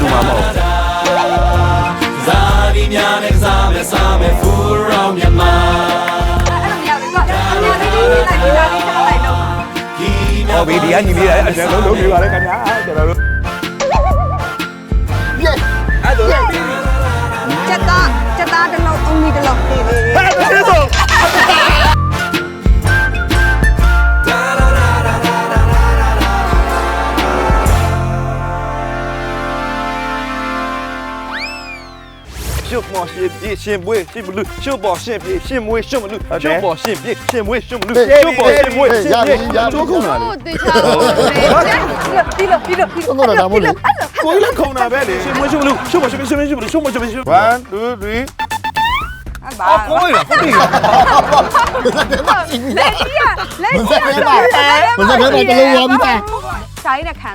သူတို့ကတူမှာမဟုတ်ဇာတိများနဲ့စားမယ်စားမယ်ဖူရောမြန်မာအဲ့လိုမရဘူးကွာညာလေးလေးလိုက်ပြီးသားလေးထားလိုက်တော့ဒီဟောဘီဒီကညီလေးအဲ့ဒါလုံးလုံးပြပါလေခင်ဗျာကျွန်တော်တို့အဲ့ဒါချက်သားချက်သားတစ်လုံးအုံးကြီးတစ်လုံးပေးပေး ပ်မော်ရှင်ပြေရှင်မွေးရှင်မလူရှုပ်ပေါ်ရှင်ပြေရှင်မွေးရှင်မလူရှုပ်ပေါ်ရှင်ပြေရှင်မွေးရှင်မလူရှုပ်ပေါ်ရှင်မွေးရှင်ပြေကျိုးခုံလာလေတေချာလို့ပြီးလို့ပြီးလို့ပြီးလို့ဆုံးတော့ဒါမို့လေကိုကြီးလည်းခုံတာပဲလေရှင်မွေးရှင်မလူရှုပ်ပေါ်ရှင်ပြေရှင်မွေးရှင်မလူရှုပ်ပေါ်ရှင်ပြေရှင်1 2 3အဲ့ပါအော်ကိုကြီးလားဟုတ်ပြီလက်ကြီးကလက်ကြီးကမစက်ခဲပါမစက်ခဲပါတလုံးဝါပြီးသားစာရင်းနဲ့ခံ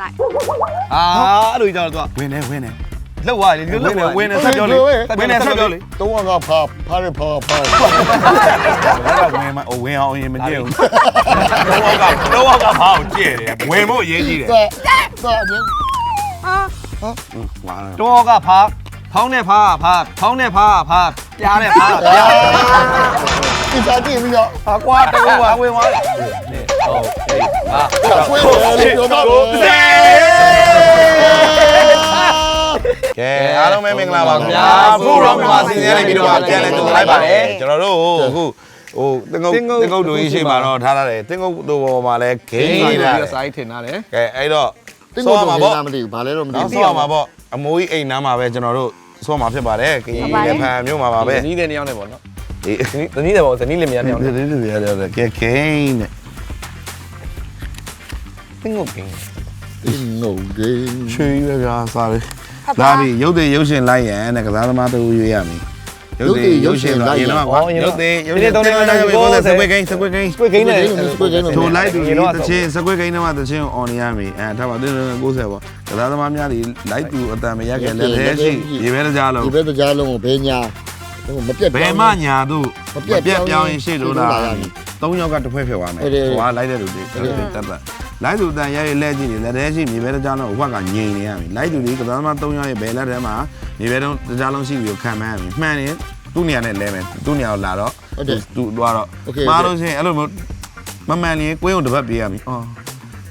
လိုက်အာအဲ့လိုကြောက်တော့ဝင်နေဝင်နေလောက်သွားလေလောက်သွားဝင်နေဆက်ပြောလေဝင်နေဆက်ပြောလေတော့ကဖာဖာရဖာဖာဘာကဝင်မဝင်အောင်ရင်မကြည့်ဘူးတော့ကတော့ကဘာကိုကြည့်တယ်ဝင်ဖို့အရေးကြီးတယ်တော့တော့ညအာတော့ကဖာဖောင်းနဲ့ဖာဖာဖောင်းနဲ့ဖာဖာပြားနဲ့ဖာပြားဒီစားကြည့်ပြီးတော့ဟာကွာတကူကဝင်သွားတယ်နေဟုတ်အေးဟာဆွဲတယ်ပြောတော့ ကဲအားလုံးပဲမင်္ဂလာပါခင်ဗျာဖူရောမြန်မာစီစဉ်ရပြီးတော့ပြန်လဲကြိုလိုက်ပါတယ်ကျွန်တော်တို့အခုဟိုတင်ကုတ်တင်ကုတ်တို့ကြီးရှိမှာတော့ထားရတယ်တင်ကုတ်တို့ပေါ်မှာလဲဂိမ်းနေတာစာရေးထင်တာလေကဲအဲ့တော့တင်းဆောကိုမှာတော့ပေါ့မသိဘူးဘာလဲတော့မသိနောက်ဘူးဆောမှာပေါ့အမိုးကြီးအိမ်နားမှာပဲကျွန်တော်တို့ဆောမှာဖြစ်ပါတယ်ဂိမ်းလက်ဖန်မျိုးမှာပါပဲဇနီးတဲ့နေရာနဲ့ပေါ့နော်ဒီဇနီးတဲ့ပေါ့ဇနီးလင်မယားနေရာဒီဒီဒီရတယ်ကဲဂိမ်းနဲ့တင်ကုတ်ဂိမ်းတင်းငုံဂိမ်းချွေးရပြစားလေး လာပြီရုပ်တည်ရုပ်ရှင်လိုက်ရန်တဲ့ကစားသမားတို့ရွေးရမယ်ရုပ်တည်ရုပ်ရှင်လိုက်ရင်တော့ရုပ်တည်ရုပ်ရှင်တော့စကွေးဂိမ်းစကွေးဂိမ်းကိုယ်ကိန်းနဲ့ဆွဲဂိမ်းတော့ထိုလိုက်သူတချင်းစကွေးကိန်းတော့တချင်း on ရမယ်အဲထားပါတင်း90ပေါ့ကစားသမားများဒီလိုက်သူအတန်မရခဲ့လက်သေးရှိဒီဘဲတကြားလုံးဒီဘက်ကြားလုံးကိုဘဲညာမပြတ်ဘယ်မှညာတို့မပြတ်ပြောင်းရင်ရှေ့လို့လားသုံးယောက်ကတစ်ဖွဲ့ဖြစ်သွားမယ်ဟိုကလိုက်တဲ့လူတွေတက်တက် လိုက်သူတန်ရရဲ့လက်ကြည့်နေလက်သေးရှိမြေဘဲတကြားလုံးဟိုကငြိမ်နေရပြီလိုက်သူဒီကစားသမား၃ယောက်ရဲ့ဘယ်လက်ထဲမှာမြေဘဲတကြားလုံးရှိပြီးခံမှန်းရပြီမှန်ရင်သူ့နေရာနဲ့လဲမယ်သူ့နေရာကိုလာတော့သူသွားတော့မှားလို့ရှိရင်အဲ့လိုမျိုးမမှန်ရင်ကိုင်းုံတစ်ပတ်ပြေးရပြီအော်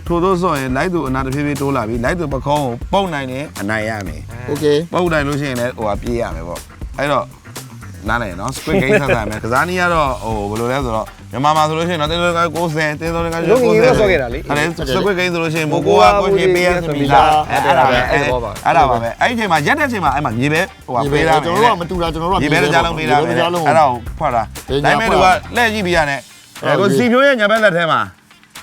ထို့သောဆိုရင်လိုက်သူအနာတဖြည်းဖြည်းတိုးလာပြီလိုက်သူပခုံးကိုပုတ်နိုင်တယ်အနိုင်ရမယ် โอเค ပုတ်နိုင်လို့ရှိရင်လည်းဟိုကပြေးရမယ်ပေါ့အဲ့တော့နားလည်နော် squid game ဆက်ဆက်မယ်ကစားနည်းကတော့ဟိုဘယ်လိုလဲဆိုတော့ မြန်မာမှာဆိုလို့ရှိရင်တော့တင်းလုံးက90တင်းလုံးက90အဲ့ဒါ squid game ဆိုလို့ရှိရင်မိုးကိုကကိုရှင်ပေးရသမီးလားအဲ့ဒါပဲအဲ့ဒါပါပဲအဲ့ဒီချိန်မှာရက်တဲ့ချိန်မှာအဲ့မှာမြေပဲဟိုကပေးတာ ကျွန်တော်တို့ကမတူတာကျွန်တော်တို့က မြေပဲကြားလုံးပေးတာပဲအဲ့ဒါကိုဖွက်တာဒါပေမဲ့သူကလက်ကြည့်ပြရနဲ့ကိုစီဖြိုးရဲ့ညာဘက်လက်ထဲမှာ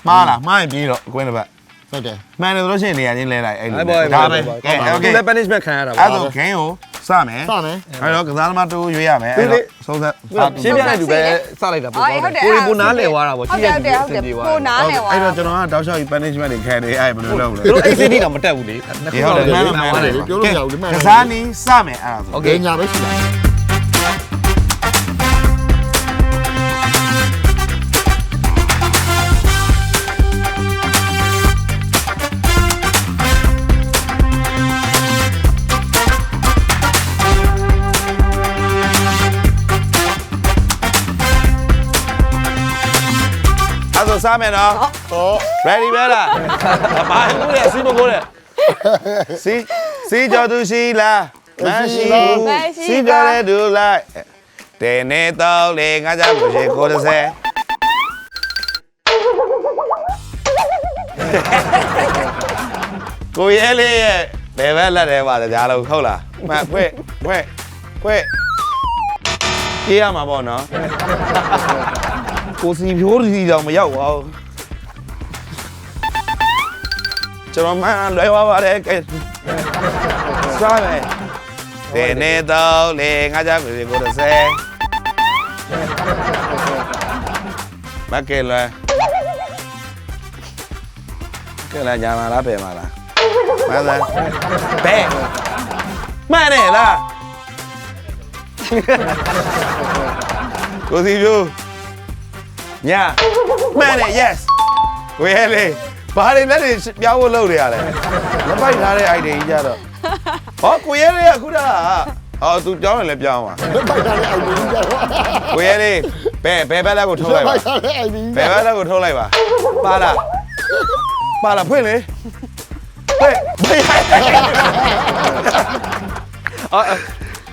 မှားလားမှားရင်ပြေးတော့အကွင်းတစ်ပတ် ဟုတ်တယ် မှန်တယ်ဆိုလို့ရှိရင်နေရာချင်းလဲလိုက်အဲ့လို အဲ့ပေါ် ဒါပဲကဲโอเค လက် punishment ခံရတာ အဲ့တော့ game ကို စမယ်စမယ်အဲ့တော့ကစားသမားတူရွေးရမယ်အဲ့တော့ဆုံးသက်ရှင်းပြတဲ့လူပဲစလိုက်တာပေါ့ကိုရီကိုနားလဲသွားတာပေါ့ဟုတ်တယ်ဟုတ်တယ်ဟုတ်တယ်ကိုနားလဲဝါအဲ့တော့ကျွန်တော်ကတောက်လျှောက်ကြီး punishment တွေခံနေအဲ့ဘယ်လိုလုပ်လဲသူတို့ ACD တော့မတက်ဘူးလေဒီဟုတ်တယ်မှန်တယ်မှန်တယ်ပြောလို့ရဘူးဒီမှန်ကစားနည်းစမယ်အဲ့ဒါဆိုဘဲညာပဲရှိတာ ဆိုစမယ်နော်ဟော ready ပဲလားဘာလို့လဲစီမကိုလဲစီစီကြော်သူရှိလားမရှိဘူးစီကြော်တဲ့သူလိုက်တဲနေတော့လေငါကြောင့်ရှိကိုတစ်ဆယ်ကိုရဲလေးရဲ့ဘယ်ဘက်လက်ထဲပါကြားလုံးဟုတ်လားမှန်ခွဲ့ခွဲ့ခွဲ့ပြေးရမှာပေါ့နော် ကိုစီဖြိုးစီတောင်မရောက်ပါဘူးကျွန်တော်မှန်လွယ်သွားပါတယ်ကဲစားမယ်ဒီနေ့တော့လေငါကြောင့်ရှိကိုတစ်ဆယ်မကဲလဲကဲလာညာလာလားပဲမလားမှန်လားဘဲမှန်တယ်လားကိုစီဖြိုး ညာမှန်တယ် yes ဝေးလေဘာတွေလက်တွေပြောင်းဖို့လုပ်နေရလဲလက်ပိုက်ထားတဲ့ idea ကြီးကြတော့ဟောကိုရဲလေးကခုနကဟောသူပြောင်းရင်လည်းပြောင်းပါဘယ်ပိုက်ထားတဲ့အိုင်ဒီကြတော့ကိုရဲလေးဘယ်ဘယ်ဘက်လက်ကိုထုတ်ဘလိုယ်က်ပါပိုက်ထားတဲ့အိုင်ဒီဘယ်ဘက်လက်ကိုထုတ်လိုက်ပါပါလားပါလားဖွင့်လေဖွင့်ဘယ်အာ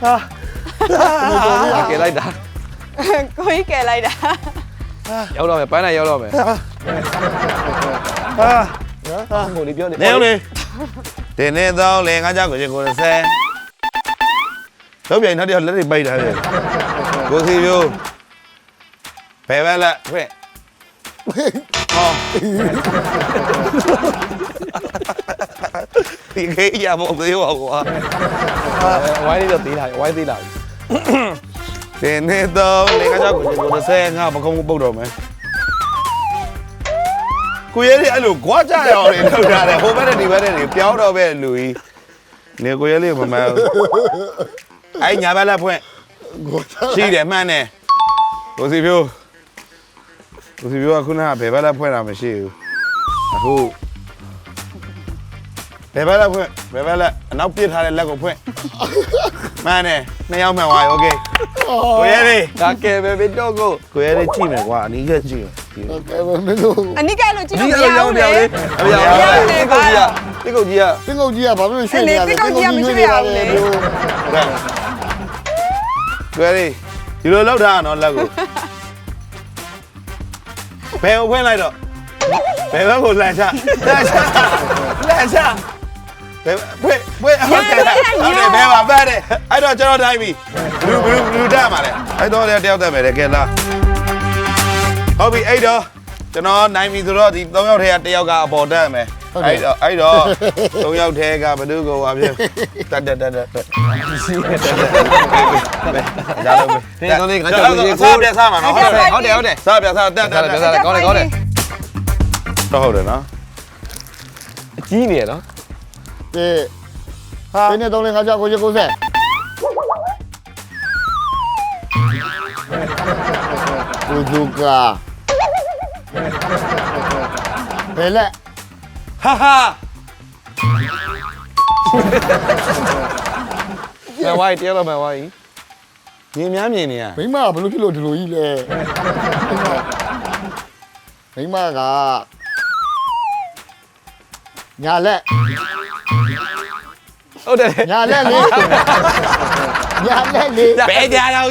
အာကဲလိုက်တာ ကိုကြီးကဲလိုက်တာရောက်တော့မယ်ပန်းနိုင်ရောက်တော့မယ်အာကိုလေးပြောနေနေဦးလေတ င်းနေတော့လေငါကြောက်ကိုချင်ကိုဆဲတော့ပြန်နောက်တယောက်လက်တွေပိတ်ထားတယ်ကိုစီပြိုးဘယ်ဘက်လက်ဖွင့်ဟောဒီခေးရမဟုတ်သေးပါကွာဝိုင်းလေးတော့သေးလာဝိုင်းသေးလာ တင်းနေတော့လေငါကြောက်ကိုချင်ကိုဆဲငါပကုံးပုတ်တော့မယ်ကိုရဲလေးအဲ့လိုကြွားကြရအောင်လေထုတ်ထားတယ်ဟိုဘက်နဲ့ဒီဘက်နဲ့ပြောင်းတော့ပဲလူကြီးနေကိုရဲလေးမမှန်ဘူးအဲ့ညာဘက်လက်ဖွင့် ရှိတယ်မှန်တယ်ကိုစီဖြိုးကိုစီဖြိုးကခုနကဘယ်ဘက်လက်ဖွင့်တာမရှိဘူးအခုဘယ်ဘက်လက်ဖွင့်ဘယ်ဘက်လက်အနောက်ပြစ်ထားတဲ့လက်ကိုဖွင့်မှန်တယ်နှစ်ယောက်မှန်သွားပြီโอเค ကိုရဲလေးဒါကဲပဲဘယ်တော့ကိုကိုရဲလေးကြည့်မယ်ကွာအနီးချက်ကြည့်ကဲဘယ်မလို့အနိကဲလို့ကြည့်လို့မရဘူးလေအမေအောင်တိတ်ကိုကြီးကတိတ်ကိုကြီးကတင်းကုတ်ကြီးကဘာလို့ရွှေ့နေရလဲတင်းကုတ်ကြီးကမရွှေ့ရဘူးလေကဲကိုရဲလေးဒီလိုလောက်ထားအောင်လက်ကိုဘယ်ကိုဖွင့်လိုက်တော့ဘယ်ဘက်ကိုလှန်ချလှန်ချလှန်ချ ဘယ်ဖွင့်ဖွင့်ဟုတ်တယ်ဟုတ်တယ်ဘယ်မှာပတ်တယ်အဲ့တော့ကျွန်တော်တိုင်းပြီဘလူးဘလူးဘလူးတက်မှာလေအဲ့တော့တယောက်တက်မယ်လေကဲလားဟုတ်ပြီအဲ့တော့ကျွန်တော်နိုင်ပြီဆိုတော့ဒီ၃ယောက်ထဲကတစ်ယောက်ကအပေါ်တက်မယ်အဲ့တော့အဲ့တော့၃ယောက်ထဲကဘယ်သူကိုပါပြတက်တက်တက်တက်တက်ရှိတက်တက်ဒါလို့ပဲစားပြစားမှာနော်ဟုတ်တယ်ဟုတ်တယ်ဟုတ်တယ်စားပြစားတက်တက်စားတယ်စားတယ်ကောင်းတယ်ကောင်းတယ်တော့ဟုတ်တယ်နော်အကြီးနေရနော် ကဲဟာတင်းနေတော့လည်းငါကြောက်ကိုချင်ကိုဆက်ကိုဂျူကာဘယ်လက်ဟာဟာမဝိုင်းတရားတော့မဝိုင်းမြင်များမြင်နေရမိမကဘလို့ဖြစ်လို့ဒီလိုကြီးလဲမိမကညာလက် ဟုတ်တယ်ညာလက်လေးညာလက်လေးဘဲကြတော့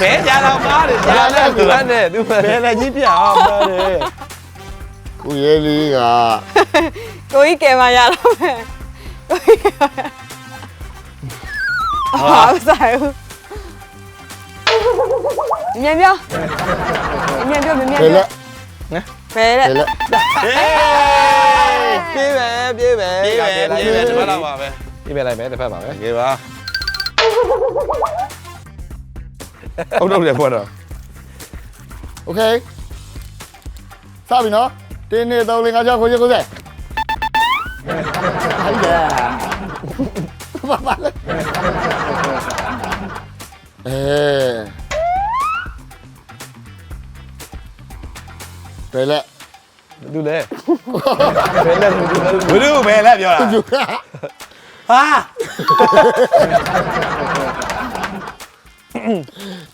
ဘဲကြတော့မားတယ်ညာလက်သူကနဲ့သူကဘဲလည်းကြီးပြအောင်ပါတယ်ကိုရဲလေးကကိုကြီးကဲမှရတော့မယ်ကိုကြီးကဲမှဟာဆိုင်ဘူးမြန် ပြောမြန်ပြောမြန် ဘယ် ပြော လက် ဘယ်လက် ဘယ်လက် ဟေး ပြေးပဲပြေးပဲ ပြေးပဲပြေးပဲဒီမှာတော့ပါပဲ ပြေးပဲလိုက်မယ်တစ်ဖက်ပါပဲ โอเคပါဟုတ်တော့တယ်ဖွက်တော့ โอเคစပြီနော်တင်းနေတော့လည်းငါကြောက်ကိုချင်ကိုဆက်ဟိုက်တယ်ဘာပါလဲအဲဘယ်လက် သူလဲဘ ယ်လက်သူလဲဘယ်လိုပဲလက်ပြောတာဂျူကဟာ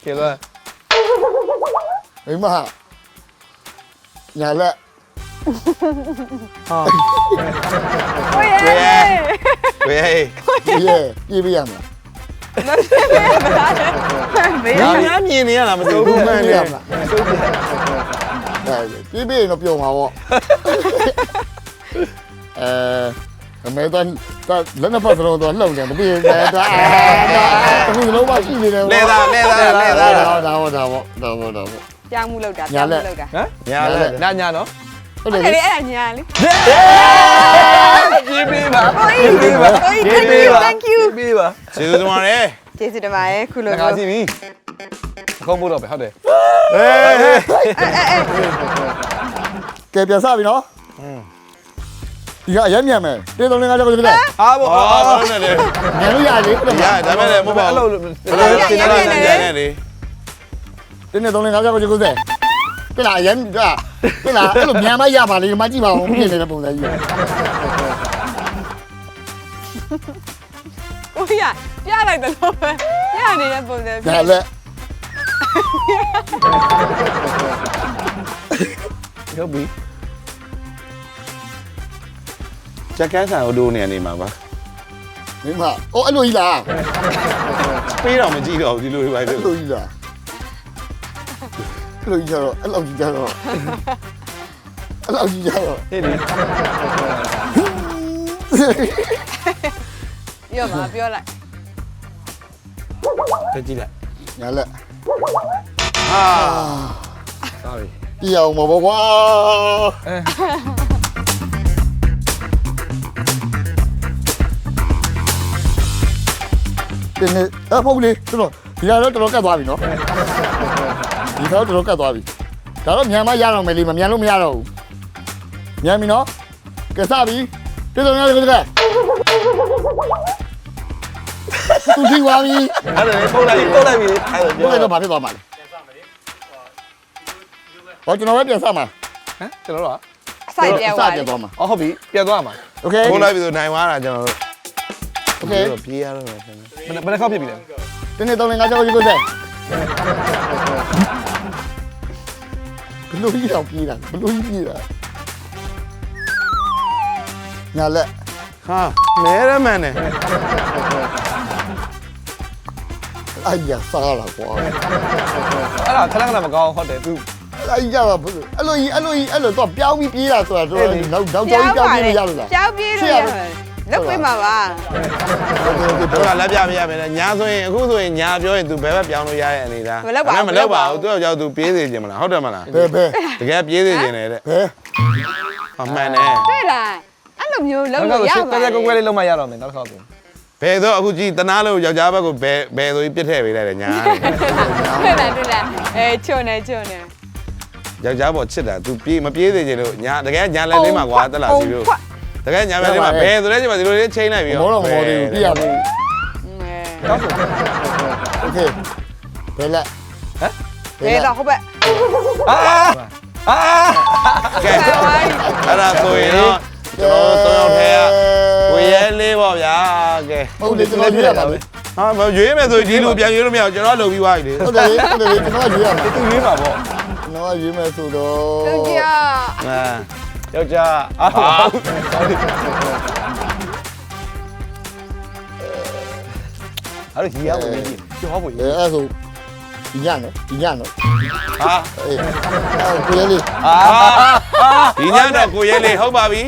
ကဲတော့မိမညာလက်ကိုရဲဝေးရေးပြေးပြရမလားဘေးညာများမြင် နေရတာမသိဘူးဘူးမှန်ရမလားပြေးပြေးတော့ပြုံမှာပေါ့အဲအမေတော့လက်နှစ်ဖက်စလုံးတော့လှုပ်တယ်မပြေဘူးဒါအခုစလုံးမရှိနေတယ်လဲသားလဲသားလဲသားဒါဒါဒါဒါဒါဒါဒါကြောင်မှုလောက်တာကြောင်မှုလောက်တာဟမ်ညာလဲညာညာနော်ဟုတ်အဲ့တယ်လေအဲ့ဒါညာလေပြေးပြေးပါကိုကြီးကိုကြီး thank you thank you ပြေးပါကျေးဇူးတင်ပါတယ် ကျေးဇူးတင်ပါတယ်ခုလိုငါစီပြီအခုံးဖို့တော့ပဲဟုတ်တယ်ဟေးအဲအဲအဲကဲပြန်စပြီနော်ဒီကအရင်မြန်မယ်တေးသုံးလင်းကားကြောက်ကြည့်လိုက်အားဘောအော်အားဘောဟုတ်တယ်လေမြန်လို့ရလေဟုတ်တယ်မရလားဒါမဲ့လည်းမဟုတ်ပါအဲ့ဘူးလိုတင်းနေတော့ကြံနေလေတင်းနဲ့သုံးလင်းကားကြောက်ကြည့်ကိုစဲပြလာအရင်ကဟုတ်လားအဲ့လိုမြန်မရပါလေဒီမှာကြည့်ပါဦးပြင်နေတဲ့ပုံစံကြီး ကိုကြီးကပြလိုက်တယ်လို့ပဲပြနေတဲ့ပုံစံဒါလည်းဟုတ်ပြီချက်ကန်းဆန်ကိုဒိုးနေနေမှာပါမင်းမအော်အဲ့လိုကြီးလားပေးတော့မကြည့်တော့ဘူးဒီလိုပဲအဲ့လိုကြီးလားအဲ့လိုကြီးကြတော့အဲ့လိုကြီးကြတော့အဲ့လိုကြီးကြတော့ဟေးလေ ပြောပါပြောလိုက်တကြည့်လိုက်ညာလက်ဟာ sorry ပြအောင်မပေါ့ကွာအဲတင်းနေအဖောက်လေးကျွန်တော်ဒီကတော့တော်တော်ကတ်သွားပြီနော်ဒီကတော့တော်တော်ကတ်သွားပြီဒါတော့မြန်မရတော့မယ်လေမမြန်လို့မရတော့ဘူးမြန်ပြီနော်ကဲစပြီတေးတော်များတကယ်တကယ် သူကြည့်သွားပြီ အဲ့ဒါလေပုတ်လိုက်ပုတ်လိုက်ပြီအဲ့ဒါ ဘယ်တော့မှဖြစ်သွားမှာလဲဟောကျွန်တော်ပဲပြန်ဆက်မှာ ဟမ်ကျွန်တော်တို့ အဆိုင်ပြဲ စ သွား ပြန်သွားမှာ အော်ဟုတ်ပြီပြန်သွားမှာ โอเค ထိုးလိုက်ပြီဆိုနိုင်သွားတာကျွန်တော်တို့ โอเค ပြေးရတော့မယ်ဆင်း ဘယ်ဘယ်နှခေါက်ဖြစ်ပြီလဲ တင်းနေတော့ငါကြောက်ရွံ့ကိုဆက်ဘလို့ကြီးတော့ပြေးတာဘလို့ကြီးပြေးတာညာလက် ဟာမဲရမန်နဲ့ အိုင်ညာစားလာကွာအဲ့ဒါခလန်းခလန်းမကောင်းဟုတ်တယ်သူအိုင်ညာကဘယ်လိုအဲ့လိုကြီးအဲ့လိုကြီးအဲ့လိုတော့ပြောင်းပြီးပြေးတာဆိုတာတော့နောက်နောက်ကြောင်းပြောင်းပြေးလို့ရလို့လားပြောင်းပြေးလို့ရတယ်လောက်ပြေးမှာပါတို့ကလက်ပြမရမယ်နဲ့ညာဆိုရင်အခုဆိုရင်ညာပြောရင် तू ဘယ်ဘက်ပြောင်းလို့ရရဲ့အနေလားမလောက်ပါဘူးမလောက်ပါဘူးသူ့ကြောက် तू ပြေးစေခြင်းမလားဟုတ်တယ်မလားဘယ်ဘယ်တကယ်ပြေးစေခြင်းလေတဲ့ဘယ်အမှန်နဲ့တွေ့လားအဲ့လိုမျိုးလောက်လို့ရပါဘူးတက်တက်ကွဲကွဲလေးလောက်မှရတော့မယ်နောက်တစ်ခါကို ဘယ်တော့အခုကြည့်တနာလို့ယောက်ျားဘက်ကိုဘယ်ဘယ်ဆိုပြီးပြစ်ထည့်ပေးလိုက်တယ်ညာ တွေ့လားတွေ့လားအဲချွန်နေချွန်နေ ယောက်ျားပေါ်ချစ်တာ तू ပြေးမပြေးစေခြင်းလို့ညာတကယ်ညာလက်လေးမှာကွာတက်လာစီလို့တကယ်ညာလက်လေးမှာဘယ်ဆိုလဲချိန်မှာဒီလိုလေးချိန်လိုက်ပြီး မောတော့မောသေးဘူးပြရဘူး ကောင်းဆို โอเคဘယ်လက် ဘယ်တော့ဟုတ်ပဲ အာအာ ကဲအဲ့ဒါဆိုရင်တော့ကျွန်တော်တို့သုံးယောက်ထဲကကို ရဲလေးပေါ့ဗျာကဲဟုတ်လေကျွန်တော်ရွေးရပါလေဟာမရွေးမယ်ဆိုဒီလိုပြန်ရွေးလို့မရဘူးကျွန်တော်လုံပြီးသွားပြီလေဟုတ်တယ်ဟုတ်တယ်ကျွန်တော်ရွေးရမှာသူရွေးမှာပေါ့ကျွန်တော်ရွေးမယ်ဆိုတော့သူကြအာယောက်ျားအာအဲ့ဒါရီရဝင်ကြီးကျော်ဖို့အဲအဲ့ဆို ဒီညနော်ဒီညနော်ဟာအေးအဲ့ကိုရလေးအာဒီညတော့ကိုရဲလေးဟုတ်ပါပြီ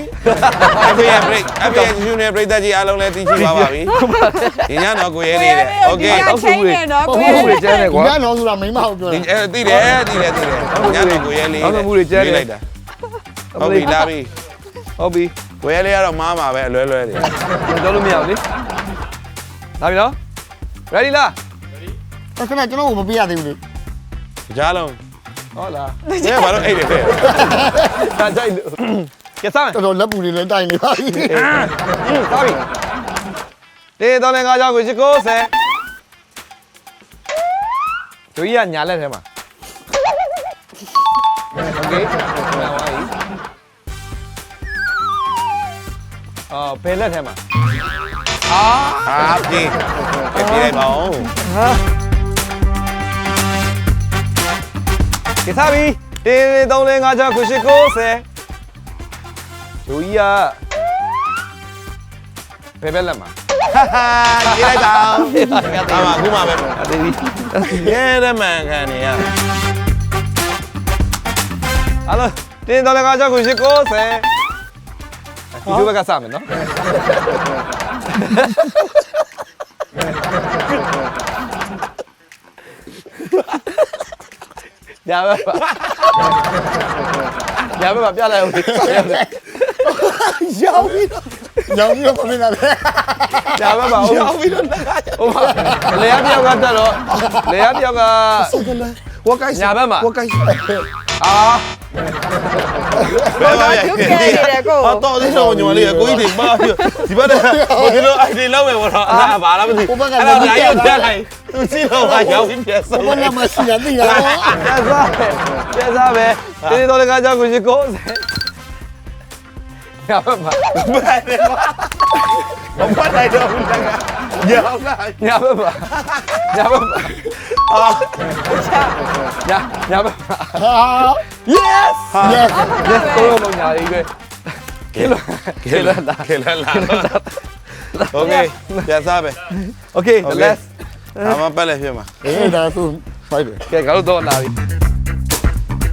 FA break FA junior break တက်ကြီးအားလုံးလည်းသိရှိပါပါပြီဒီညတော့ကိုရဲလေးတဲ့ okay ချိန်နေတော့ဟုတ်ကိုမှုတွေကျန်းနေဒီကွာညနော်ဆိုတာမိမဟုတ်ပြောဒီတာအဲသိတယ်သိတယ်သိတယ်ညတော့ကိုရဲလေးလိုက်တာဟုတ်ပြီလာပြီဟုတ်ပြီကိုရဲလေးကတော့မားမှာပဲအလွဲလွဲတယ်ကျွန်တော်လို့မရဘူးလေလာပြီနော် ready လား အဲ့ခဏကျွန်တော်ကိုမပြရသေးဘူးလေ ကြားလုံး ဟုတ်လား ညဘာလို့အဲ့ဒီဖဲ ဒါကြိုက်လို့ကဲစားမယ် တော်တော်လက်ပူတွေလည်းတိုင်နေပါပြီ စားပြီတေးတော်လည်းငါကြောင့်ကိုရှိကိုဆယ်ဒူကြီးကညာလက်ထဲမှာโอเคနာဝိုင်းအော်ဘယ်လက်ထဲမှာအာ ဟာပြေးပြေးလိုက်ပါဦး ကစားပြီတေးတော်လည်းငါကြောင့်ကိုရှိကိုဆယ်ဒူကြီးကဘယ်ဘက်လက်မှာဟာဟာပြေးလိုက်တာအမအခုမှပဲအသေးကြီးရဲရမှန်ခံနေရဟာလိုတင်းတော်လည်းငါကြောင့်ကိုရှိကိုဆယ်ဒီလိုဘက်ကစမယ်နော် ညာဘက်ပါညာဘက်ပါပြလိုက်ဦးရောက်ပြီတော့ရောက်ပြီတော့မင်းလာလေညာဘက်ပါဦးရောက်ပြီးတော့ငါဟိုမှာလေယားပြောက်ကတက်တော့လေယားပြောက်ကဝက်ကိုက်ညာဘက်မှာဝက်ကိုက်အာ ဟာတော့ဒီတော့ညီမလေးကိုကြီးတွေပါပြဒီဘက်ကတော့ဒီလိုအိုင်ဒီလောက်ပဲဘောတော့အဲ့ဒါဘာလားမသိအဲ့ဒါလည်းရုပ်ပြလိုက်သူစီတော့ကရောက်ပြီးပြဆုံးဘယ်နဲ့မရှိရသိရလားကျက်စားပဲကျက်စားပဲဒီတော့လည်းကကြောက်ကိုရှိကိုရပါပါဘယ်လဲဘာလိုက် Nggak apa-apa. Bukan, ada undangan. Ya, apa-apa. Nggak apa-apa. Oh. Ya, nggak apa-apa. Yes! Yes! Yes, yang mau nyari gue. Kela. Kela lah. Kela lah. Okay, ya sabe. Okay, the last. Sama apa lagi, Ma? Ini udah langsung. Oke, kalau tau lagi.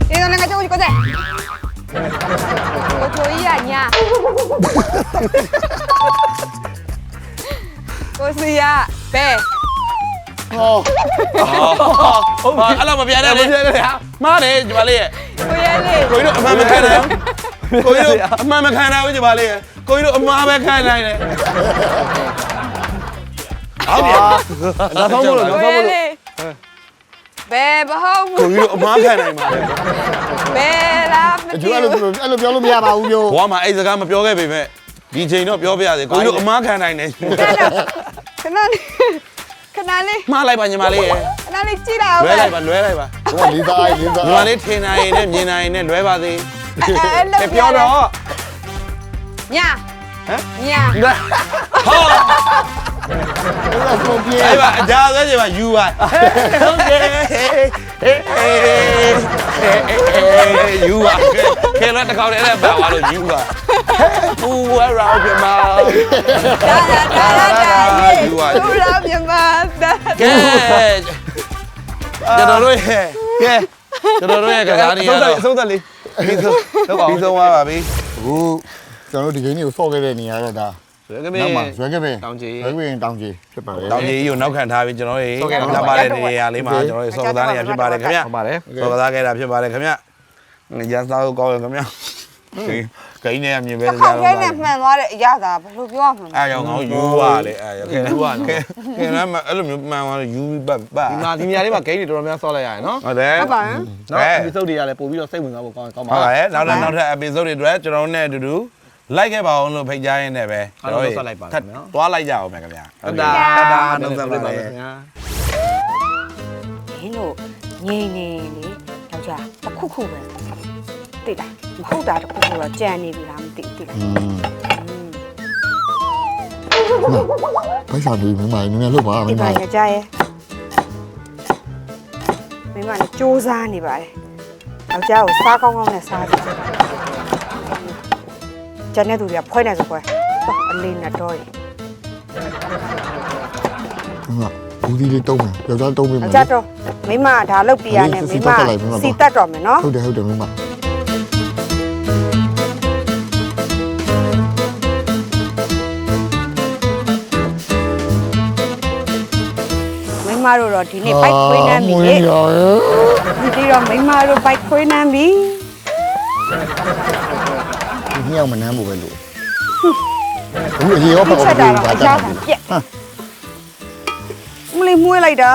Ini udah kacau cukup deh. ကတော့တော့လာပြီဒီတော့လည်းကကြောက်ကိုတဲ့ကိုချိုကြီးရညာကိုစီရဘဲဟောဟုတ်ပါအဲ့လိုမပြရနဲ့လေမားတယ်ညီမလေးရဲ့ကိုရဲလေးကိုကြီးတို့အမှန်မခံနိုင်ကိုကြီးတို့အမှန်မခံနိုင်ဘူးညီမလေးရဲ့ကိုကြီးတို့အမှားပဲခံနိုင်တယ်ဟုတ်ပြီဒါဆုံးမလို့ဒါကိုဆုံးမရဲလို့ လေးဘဲမဟုတ်ကိုဘူးကြီးတို့အမှားခံနိုင်ပါလေဘဲလားမအကျိုးသိအဲ့လိုဘူးအဲ့လိုပြောလို့မရပါဘူးမျိုးဘွားမှာအဲ့စကားမပြောခဲ့ပေမဲ့ဒီချိန်တော့ပြောပြရစေကိုကြီးတို့အမှားခံနိုင်တယ်ခဏလေးခဏလေးမှားလိုက်ပါညီမလေးရဲ့ခဏလေးကြည့်လိုက်အောင်လွဲလိုက်ပါလွဲလိုက်ပါဟောလေးသားလေးသားညီမလေးထင်နိုင်ရင်နဲ့မြင်နိုင်ရင်နဲ့လွဲပါသေးအဲ့ပြောတော့ညာဟမ်ညာဟောအဲ့ဒါ ဆိုပြေးအဲ့ပါအကြဆဲချိန်မှာယူပါဟုတ်ကဲ့အေးအေးယူပါခဲလက်တစ်ခေါက်တည်းနဲ့ပါသွားလို့ယူပါပူဝဲရောပြမဒါဒါဒါဒါယေသူလာမြမဒါကဲကျွန်တော်တို့ရဲ့ကဲကျွန်တော်တို့ရဲ့ကစားနေရဆုံးသက်တော့ဆုံးသက်လေးပြီးဆုံးပြီးဆုံးသွားပါပြီအခုကျွန်တော်တို့ဒီကိန်းကိုဆော့ခဲ့တဲ့နေရာတော့ဒါ ကမင်းနောက်မှာဇွဲခဲ့ပင်တောင်ကြီးဇွဲခဲ့ပင်တောင်ကြီးဖြစ်ပါတယ်တောင်ကြီးကိုနောက်ခံထားပြီးကျွန်တော်တို့လာပါတဲ့နေရာလေးမှာကျွန်တော်တို့စောကစားနေရဖြစ်ပါတယ်ခင်ဗျဟုတ်ပါတယ်စောကစားခဲ့တာဖြစ်ပါတယ်ခင်ဗျရန်စားကိုကောင်းရင်ခင်ဗျကိန်းနဲ့အမြင်ပဲတစ်ကြားခေါက်တော့ခဲနဲ့မှန်သွားတဲ့အရာသာဘယ်လိုပြောရမလဲအားရောင်ကောင်းယူပါလေအားရောင်ယူပါနော်ခင်ဗျအဲ့လိုမျိုးမှန်သွားယူပတ်ပတ်ဒီမှာဒီနေရာလေးမှာဂိမ်းတွေတော်တော်များဆော့လိုက်ရတယ်နော်ဟုတ်တယ်ဟုတ်ပါရဲ့နော် episode တွေကလည်းပို့ပြီးတော့စိတ်ဝင်စားဖို့ကောင်းကောင်းပါဟုတ်ပါရဲ့နောက်ထပ်နောက်ထပ် episode တွေအတွက်ကျွန်တော်တို့နဲ့အတူတူ လိုက်ခဲ့ပါအောင်လို့ဖိတ်ကြားရင်းနဲ့ပဲကျွန်တော်တို့သွားလိုက်ကြအောင်မယ်ခင်ဗျာတတာတတာနှုနှုတ်တ်ဆက်ဆက်ပါပါလေလေခင်ဗျာရင်းတို့ငိမ့်နေလေယောက်ျားတစ်ခုခုပဲတိတ်တာမဟုတ်တာတစ်ခုခုတော့ကြံနေပြီလားမသိဘူးတိတ်လားอืมဘိုက်စာပြီးမင်းမနည်းနည်းလှုပ်ပါမဒီင်းမပါယောက်ျားရဲ့မိမလည်းစူးစမ်းနေပါတယ်ယောက်ျားကိုစားကောင်းကောင်းနဲ့စားကြည့် ကျန်တဲ့သူတွေကဖွဲနေဆိုဖွဲအလေးနဲ့တော့ရဘူးဒီလေးတုံးမယ်ယောက်ျားတုံးပြီမယောယ်က်ျားတော့မိမဒါလုတ်ပြရနဲ့မိမစီတက်တော်မယ်နော်ဟုတ်တယ်ဟုတ်တယ်မင်းမမိမတို့တော့ဒီနေ့ဘိုက်ခွေးနှမ်းပြီလေရောဒီတော့မိမတို့ဘိုက်ခွေးနှမ်းပြီ ညောင်မနှမ်းဖို့ပဲလို့ဘူးအရေရောဒီပေါ့ချက်တာတော့အရာသာပြက်မလေးမွေးလိုက်တာ